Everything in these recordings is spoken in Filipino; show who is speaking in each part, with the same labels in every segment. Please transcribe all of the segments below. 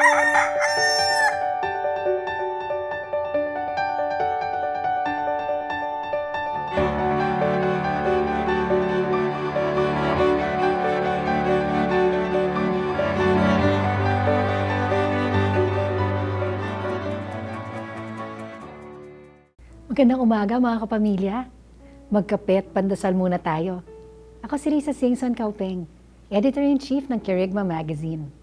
Speaker 1: Magandang umaga mga kapamilya. Magkape at pandasal muna tayo. Ako si Risa Singson Kaupeng, Editor-in-Chief ng Kerigma Magazine.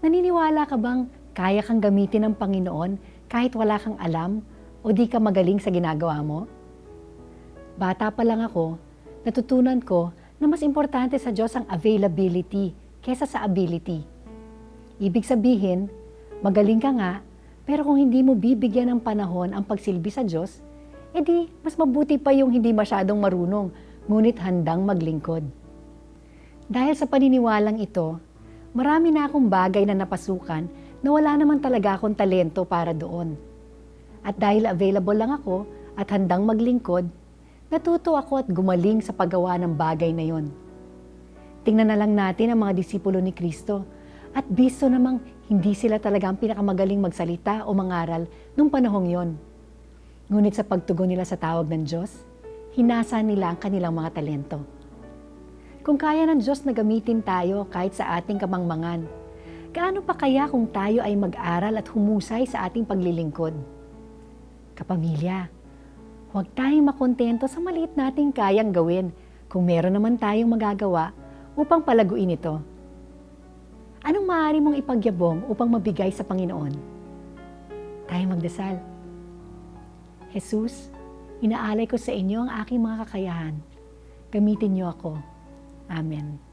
Speaker 1: Naniniwala ka bang kaya kang gamitin ng Panginoon kahit wala kang alam o di ka magaling sa ginagawa mo? Bata pa lang ako, natutunan ko na mas importante sa Diyos ang availability kesa sa ability. Ibig sabihin, magaling ka nga, pero kung hindi mo bibigyan ng panahon ang pagsilbi sa Diyos, edi mas mabuti pa yung hindi masyadong marunong, ngunit handang maglingkod. Dahil sa paniniwalang ito, marami na akong bagay na napasukan na wala naman talaga akong talento para doon. At dahil available lang ako at handang maglingkod, natuto ako at gumaling sa paggawa ng bagay na yon. Tingnan na lang natin ang mga disipulo ni Kristo at bisto namang hindi sila talaga ang pinakamagaling magsalita o mangaral nung panahong yon. Ngunit sa pagtugon nila sa tawag ng Diyos, hinasa nila ang kanilang mga talento. Kung kaya ng Diyos na gamitin tayo kahit sa ating kamangmangan, gaano pa kaya kung tayo ay mag-aral at humusay sa ating paglilingkod? Kapamilya, huwag tayong makontento sa maliit nating kayang gawin kung meron naman tayong magagawa upang palaguin ito. Anong maaari mong ipagyabong upang mabigay sa Panginoon? Tayo magdasal. Jesus, inaalay ko sa inyo ang aking mga kakayahan. Gamitin niyo ako. Amén.